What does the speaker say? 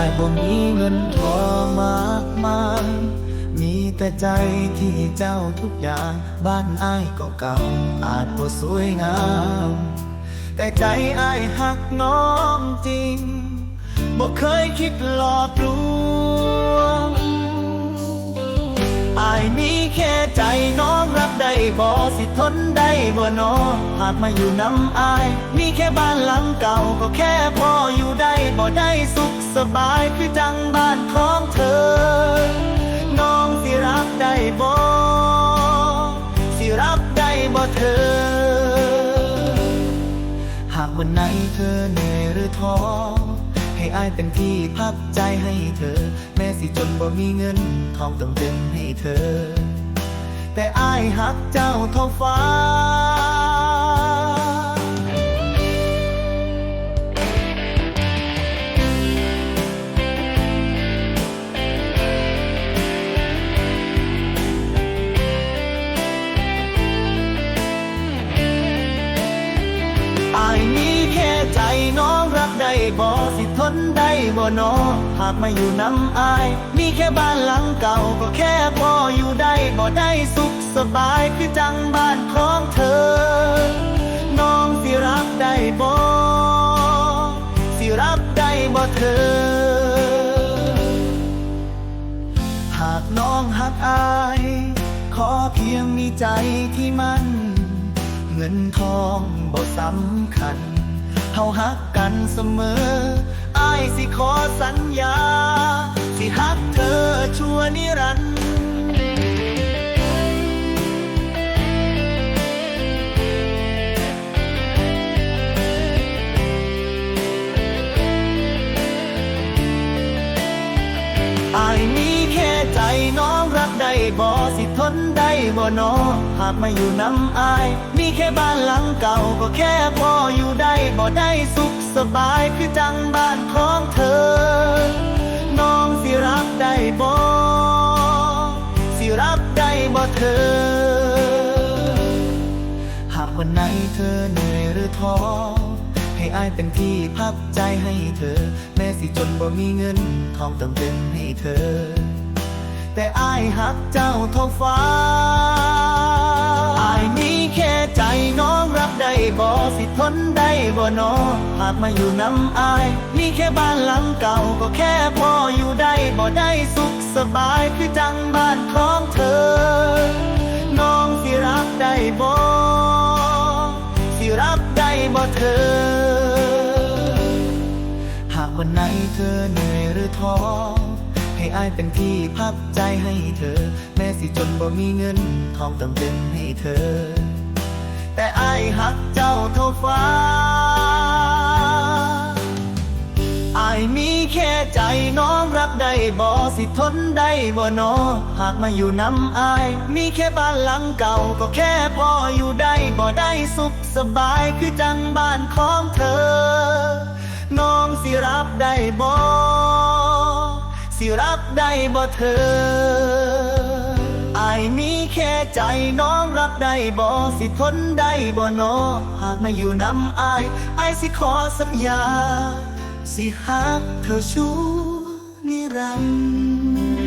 อายบ่มีเงินทองมากมายมีแต่ใจที่เจ้าทุกอย่าง บ้านอายก็เก่าอาจบ่สวยงาม แต่ใจอายหักน้องจริงบ่เคยคิดหลอกลวงอายมีแค่ใจน้องรับได้บ่สิทนได้บ่น้องหากมาอยู่น้ำอาย มีแค่บ้านหลังเก่าก็แค่พออยู่ได้บ่ได้สุข สบายคือจังบ้านของเธอ น้องสิรับได้บ่สิรับได้บ่เธอ หากวันไหนเธอเหนื่อยหรือท้อให้อายเป็นที่พักใจให้เธอ แม้สิจนบ่มีเงินทองต้องเต็มให้เธอ แต่อายหักเจ้าเท่าฟ้า บ่สิทนได้บ่นอหากมาอยู่น้ำอาย มีแค่บ้านหลังเก่าก็แค่พออยู่ได้บ่ได้สุขสบายคือจังบ้านของเธอ น้องสิรับได้บ่สิรับได้บ่เธอ หากน้องหักอาย ขอเพียงมีใจที่มัน เงินทองบ่สำคัญ เขาฮักกันเสมออายสิขอสัญญา สิฮักเธอชั่วนิรันดร์ บ่สิทนได้บ่นอหากมาอยู่น้ำอาย มีแค่บ้านหลังเก่าก็แค่พออยู่ได้บ่ได้สุขสบายคือจังบ้านของเธอ น้องสิรับได้บ่สิรับได้บ่เธอ หากวันไหนเธอเหนื่อยหรือท้อให้อายเป็นที่พักใจให้เธอ แม้สิจนบ่มีเงินทองเติมเต็มให้เธอ แต่อายหักเจ้าเท่าฟ้าอายมีแค่ใจน้องรับได้บ่สิทนได้บ่นอหากมาอยู่น้ำอายมีแค่บ้านหลังเก่าก็แค่พออยู่ได้บ่ได้สุขสบายคือจังบ้านของเธอ น้องสิรับได้บ่สิรับได้บ่เธอ หากวันไหนเธอเหนื่อยหรือท้อ ให้อายเป็นที่พักใจให้เธอ แม้สิจนบ่มีเงินทองเติมเต็มให้เธอ แต่อายหักเจ้าเท่าฟ้าอายมีแค่ใจน้องรับได้บ่สิทนได้บ่นอหากมาอยู่น้ำอาย มีแค่บ้านหลังเก่าก็แค่พออยู่ได้บ่ได้สุขสบายคือจังบ้านของเธอ น้องสิรับได้บ่ สิรับได้บ่เธออายมีแค่ใจน้องรับได้บ่สิทนได้บ่นอหากมาอยู่น้ำอายอายสิขอสัญญา สิหักเธอชูนิรันดร์